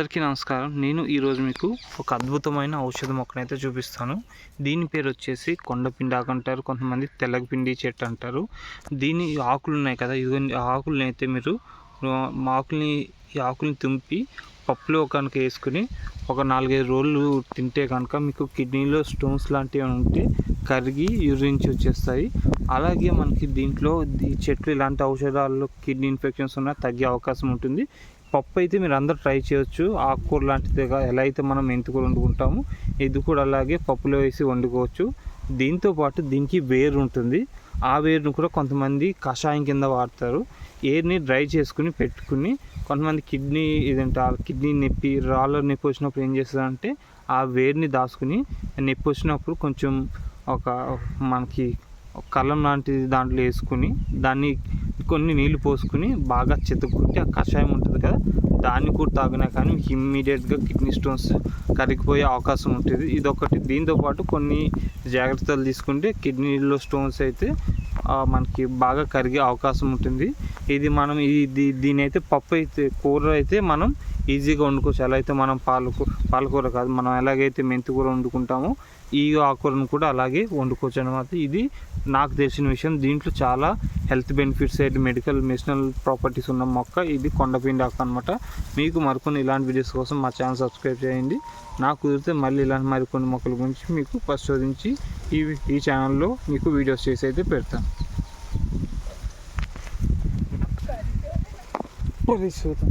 అందరికీ నమస్కారం. నేను ఈరోజు మీకు ఒక అద్భుతమైన ఔషధ మొక్కనైతే చూపిస్తాను. దీని పేరు వచ్చేసి కొండపిండాకు అంటారు. కొంతమంది తెల్లగపిండి చెట్టు అంటారు. దీని ఆకులు ఉన్నాయి కదా ఇదిగోండి ఆకులని అయితే మీరు మా ఆకుల్ని ఈ ఆకుల్ని తుంపి పప్పులో కనుక వేసుకుని ఒక నాలుగైదు రోజులు తింటే కనుక మీకు కిడ్నీలో స్టోన్స్ లాంటివి ఉంటే కరిగి యూరించి వచ్చేస్తాయి. అలాగే మనకి దీంట్లో ఈ చెట్లు ఇలాంటి ఔషధాల్లో కిడ్నీ ఇన్ఫెక్షన్స్ ఉన్నా తగ్గే అవకాశం ఉంటుంది. పప్పు అయితే మీరు అందరూ ట్రై చేయొచ్చు. ఆకుకూర లాంటిది ఎలా అయితే మనం మెంతికూర వండుకుంటామో ఇది కూడా అలాగే పప్పులో వేసి వండుకోవచ్చు. దీంతో పాటు దీనికి వేరు ఉంటుంది. ఆ వేరును కూడా కొంతమంది కషాయం కింద వాడతారు. ఏర్ని డ్రై చేసుకుని పెట్టుకుని కొంతమంది కిడ్నీ ఇదంటే కిడ్నీ నొప్పి రాళ్ళ నొప్పి వచ్చినప్పుడు ఏం చేస్తారంటే ఆ వేడిని దాచుకుని నొప్పి వచ్చినప్పుడు కొంచెం ఒక మనకి కళ్ళం లాంటిది దాంట్లో వేసుకుని దాన్ని కొన్ని నీళ్ళు పోసుకుని బాగా చెతుక్కుంటే ఆ కషాయం ఉంటుంది కదా దాన్ని కూడా తాగినా కానీ మీకు ఇమ్మీడియట్గా కిడ్నీ స్టోన్స్ కరిగిపోయే అవకాశం ఉంటుంది. ఇదొకటి. దీంతో పాటు కొన్ని జాగ్రత్తలు తీసుకుంటే కిడ్నీలో స్టోన్స్ అయితే మనకి బాగా కరిగే అవకాశం ఉంటుంది. ఇది మనం ఇది దీని అయితే పప్పు అయితే కూర అయితే మనం ఈజీగా వండుకోవచ్చు. ఎలా అయితే మనం పాలకు పాలకూర కాదు మనం ఎలాగైతే మెంతి కూర వండుకుంటామో ఈ ఆకుకూరను కూడా అలాగే వండుకోవచ్చు అనమాట ఇది నాకు తెలిసిన విషయం. దీంట్లో చాలా హెల్త్ బెనిఫిట్స్ అయితే మెడికల్ మెడిసినల్ ప్రాపర్టీస్ ఉన్న మొక్క ఇది కొండపిండి ఆకు అనమాట మీకు మరికొన్ని ఇలాంటి వీడియోస్ కోసం మా ఛానల్ సబ్స్క్రైబ్ చేయండి. నాకు కుదిరితే మళ్ళీ ఇలాంటి మరికొన్ని మొక్కల గురించి మీకు పరిశోధించి ఈ ఈ ఛానల్లో మీకు వీడియోస్ చేసి అయితే పెడతాను. Повісити.